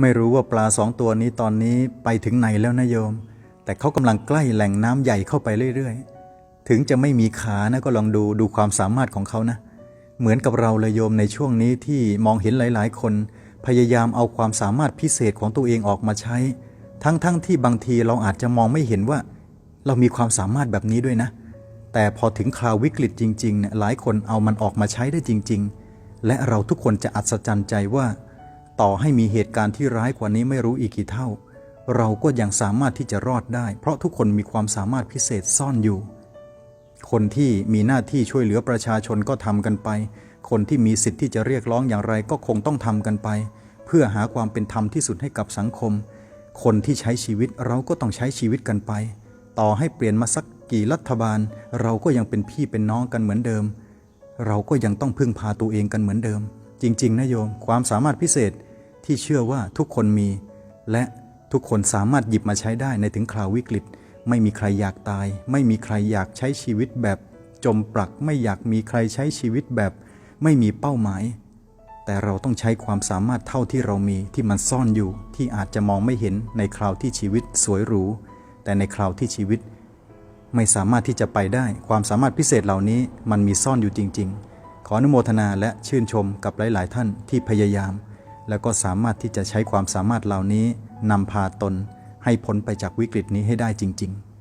ไม่รู้ว่าปลาสองตัวนี้ตอนนี้ไปถึงไหนแล้วนะโยม แต่เขากำลังใกล้แหล่งน้ำใหญ่เข้าไปเรื่อยๆ ถึงจะไม่มีขานะก็ลองดูดูความสามารถของเขานะ เหมือนกับเราเลยโยมในช่วงนี้ที่มองเห็นหลายๆ คน พยายามเอาความสามารถพิเศษของตัวเองออกมาใช้ ทั้งๆทที่บางทีเราอาจจะมองไม่เห็นว่า เรามีความสามารถแบบนี้ด้วยนะ แต่พอถึงคราววิกฤตจริงๆเนี่ยหลายคนเอามันออกมาใช้ได้จริง ๆ และเราทุกคนจะอัศจรรย์ใจว่า ต่อให้มีเหตุการณ์ที่ร้ายกว่านี้ไม่รู้อีกกี่เท่า เราก็ยังสามารถที่จะรอดได้ เพราะทุกคนมีความสามารถพิเศษซ่อนอยู่ คนที่มีหน้าที่ช่วยเหลือประชาชนก็ทำกันไป คนที่มีสิทธิ์ที่จะเรียกร้องอย่างไรก็คงต้องทำกันไป เพื่อหาความเป็นธรรมที่สุดให้กับสังคม คนที่ใช้ชีวิตเราก็ต้องใช้ชีวิตกันไป ต่อให้เปลี่ยนมาสักกี่รัฐบาล เราก็ยังเป็นพี่เป็นน้องกันเหมือนเดิม เราก็ยังต้องพึ่งพาตัวเองกันเหมือนเดิม จริง ๆนะโยม ความสามารถพิเศษที่เชื่อว่าทุกคนมี และทุกคนสามารถหยิบมาใช้ได้ในถึงคราววิกฤต ไม่มีใครอยากตาย ไม่มีใครอยากใช้ชีวิตแบบ จมปลักไม่อยากมีใครใช้ชีวิตแบบ ไม่มีเป้าหมาย แต่เราต้องใช้ความสามารถเท่าที่เรามีที่มันซ่อนอยู่ที่อาจจะมองไม่เห็นในคราวที่ชีวิตสวยหรูแต่ในคราวที่ชีวิต ไม่สามารถที่จะไปได้ ความสามารถพิเศษเหล่านี้มันมีซ่อนอยู่จริง ๆ ขออนุโมทนาและชื่นชมกับหลาย ๆ ท่านที่พยายาม แล้วก็สามารถที่จะใช้ความสามารถเหล่านี้นำพาตนให้พ้นไปจากวิกฤตนี้ให้ได้จริง ๆ